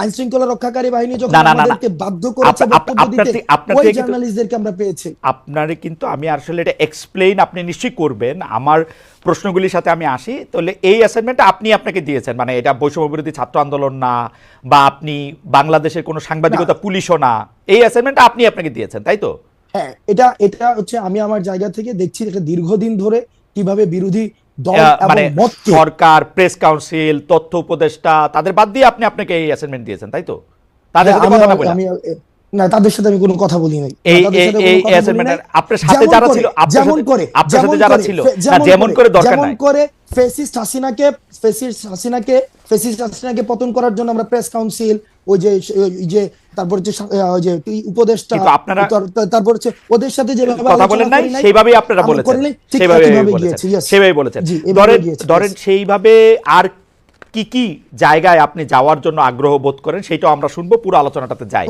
আইন শৃঙ্খলা রক্ষাকারী বাহিনী যখন। আমাদেরকে বাধ্য করেছে বক্তব্য দিতে ওই জার্নালিস্টদেরকে আমরা পেয়েছি। আপনারে কিন্তু আমি আসলে এটা এক্সপ্লেইন আপনি নিশ্চয়ই করবেন। আমার প্রশ্নগুলির সাথে আমি আসি। তাহলে এই অ্যাসাইনমেন্টটা আপনি আপনাকে দিয়েছেন। মানে এটা বৈষম্য বিরোধী ছাত্র আন্দোলন না বা আপনি বাংলাদেশের কোনো সাংবাদিকতা পুলিশও না। এই অ্যাসাইনমেন্টটা আপনি আপনাকে দিয়েছেন তাই তো? হ্যাঁ এটা এটা হচ্ছে আমি আমার জায়গা থেকে দেখছি এটা দীর্ঘদিন ধরে কীভাবে বিরোধী মানে সরকার প্রেস কাউন্সিল তথ্য উপদেষ্টা তাদের বাদ দিয়ে আপনি আপনাকে এই অ্যাসাইনমেন্ট দিয়েছেন তাই তো? তাদের হ্যাঁ, সাথে আমি কথা না বলে না তাদের সাথে আমি কোনো কথা বলি নাই। এই এই নাই। আপনার সাথে যেমন যারা করে- ছিল যেমন করে আপনার সাথে যারা ছিল যেমন করে দরকার যেমন নাই। করে ফেসিস্ট হাসিনাকে ফেসিস্ট হাসিনাকে ফেসিস্ট হাসিনাকে পতন করার জন্য আমরা প্রেস কাউন্সিল ওই যে ওই যে তারপর হচ্ছে যে উপদেশটা আপনারা- তার- তার- তারপর হচ্ছে ওদের সাথে যে কথা বলেন নাই সেইভাবেই আপনারা বলেছেন। সেইভাবে বলেছেন। সেইভাবে বলেছেন। ধরেন ধরেন সেইভাবে আর কি কি জায়গায় আপনি যাওয়ার জন্য আগ্রহ বোধ করেন সেটাও আমরা শুনব পুরো আলোচনাটাতে যাই।